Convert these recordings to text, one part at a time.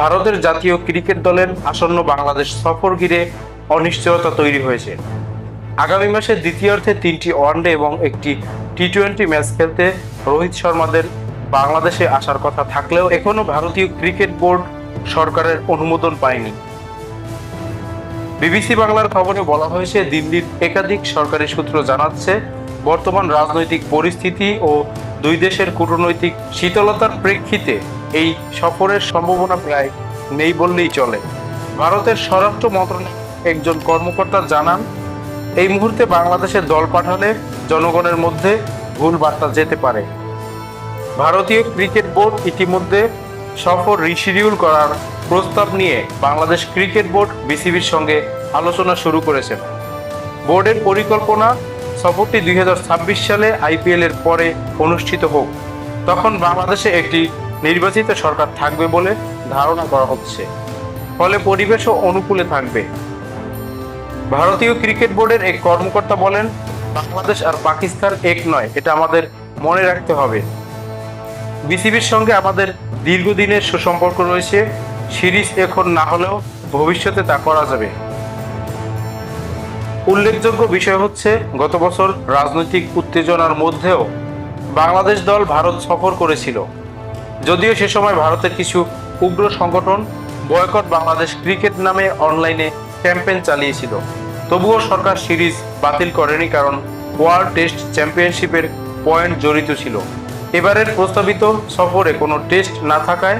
ভারতের জাতীয় ক্রিকেট দলের আসন্ন বাংলাদেশ সফর ঘিরে অনিশ্চয়তা তৈরি হয়েছে। আগামী মাসের দ্বিতীয়ার্ধে তিনটি ওয়ানডে এবং একটি টি টোয়েন্টি ম্যাচ খেলতে রোহিত শর্মাদের বাংলাদেশে আসার কথা থাকলেও এখনও ভারতীয় ক্রিকেট বোর্ড সরকারের অনুমোদন পায়নি। বিবিসি বাংলার খবরে বলা হয়েছে, দিল্লির একাধিক সরকারি সূত্র জানাচ্ছে, বর্তমান রাজনৈতিক পরিস্থিতি ও দুই দেশের কূটনৈতিক শীতলতার প্রেক্ষিতে এই সফরের সম্ভাবনা প্রায় নেই বললেই চলে। ভারতের স্বরাষ্ট্র মন্ত্রণালয়ের একজন কর্মকর্তা জানান, এই মুহূর্তে বাংলাদেশের দল পাঠালে জনগণের মধ্যে ভুল বার্তা যেতে পারে। ভারতীয় ক্রিকেট বোর্ড ইতিমধ্যে সফর রিশিডিউল করার প্রস্তাব নিয়ে বাংলাদেশ ক্রিকেট বোর্ড বিসিবির সঙ্গে আলোচনা শুরু করেছেন বোর্ডের পরিকল্পনা সফরটি দুই হাজার ছাব্বিশ সালে আইপিএল এর পরে অনুষ্ঠিত হোক। তখন বাংলাদেশে একটি নির্বাচিত সরকার থাকবে বলে ধারণা করা হচ্ছে। ফলে পরিবেশও অনুকূলে থাকবে। ভারতীয় ক্রিকেট বোর্ডের এক কর্মকর্তা বলেন, বাংলাদেশ আর পাকিস্তান এক নয়, এটা আমাদের মনে রাখতে হবে। বিসিবির সঙ্গে আমাদের দীর্ঘদিনের সুসম্পর্ক রয়েছে, সিরিজ এখন না হলেও ভবিষ্যতে তা করা যাবে। উল্লেখযোগ্য বিষয় হচ্ছে, গত বছর রাজনৈতিক উত্তেজনার মধ্যেও বাংলাদেশ দল ভারত সফর করেছিল। যদিও সে সময় ভারতের কিছু উগ্র সংগঠন বয়কট বাংলাদেশ ক্রিকেট নামে অনলাইনে ক্যাম্পেইন চালিয়েছিল। তবুও সরকার সিরিজ বাতিল করেনি কারণ ওয়ার্ল্ড টেস্ট চ্যাম্পিয়নশিপের পয়েন্ট জড়িত ছিল। এবারের প্রস্তাবিত সফরে কোনো টেস্ট না থাকায়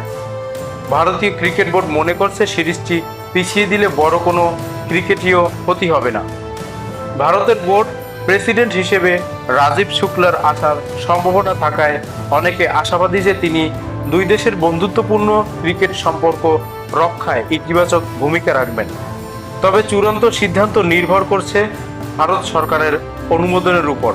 ভারতীয় ক্রিকেট বোর্ড মনে করছে সিরিজটি পিছিয়ে দিলে বড় কোনো ক্রিকেটীয় ক্ষতি হবে না। ভারতের বোর্ড প্রেসিডেন্ট হিসেবে রাজীব শুক্লার আসার সম্ভাবনা থাকায় অনেকে আশাবাদী যে তিনি দুই দেশের বন্ধুত্বপূর্ণ ক্রিকেট সম্পর্ক রক্ষায় ইতিবাচক ভূমিকা রাখবেন। তবে চূড়ান্ত সিদ্ধান্ত নির্ভর করছে ভারত সরকারের অনুমোদনের উপর।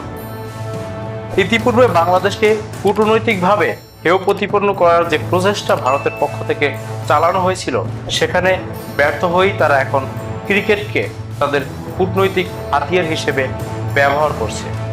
ইতিপূর্বে বাংলাদেশকে কূটনৈতিকভাবে হেয় প্রতিপন্ন করার যে প্রচেষ্টা ভারতের পক্ষ থেকে চালানো হয়েছিল, সেখানে ব্যর্থ হয়েই তারা এখন ক্রিকেটকে তাদের কূটনৈতিক হাতিয়ার হিসেবে ব্যবহার করছে।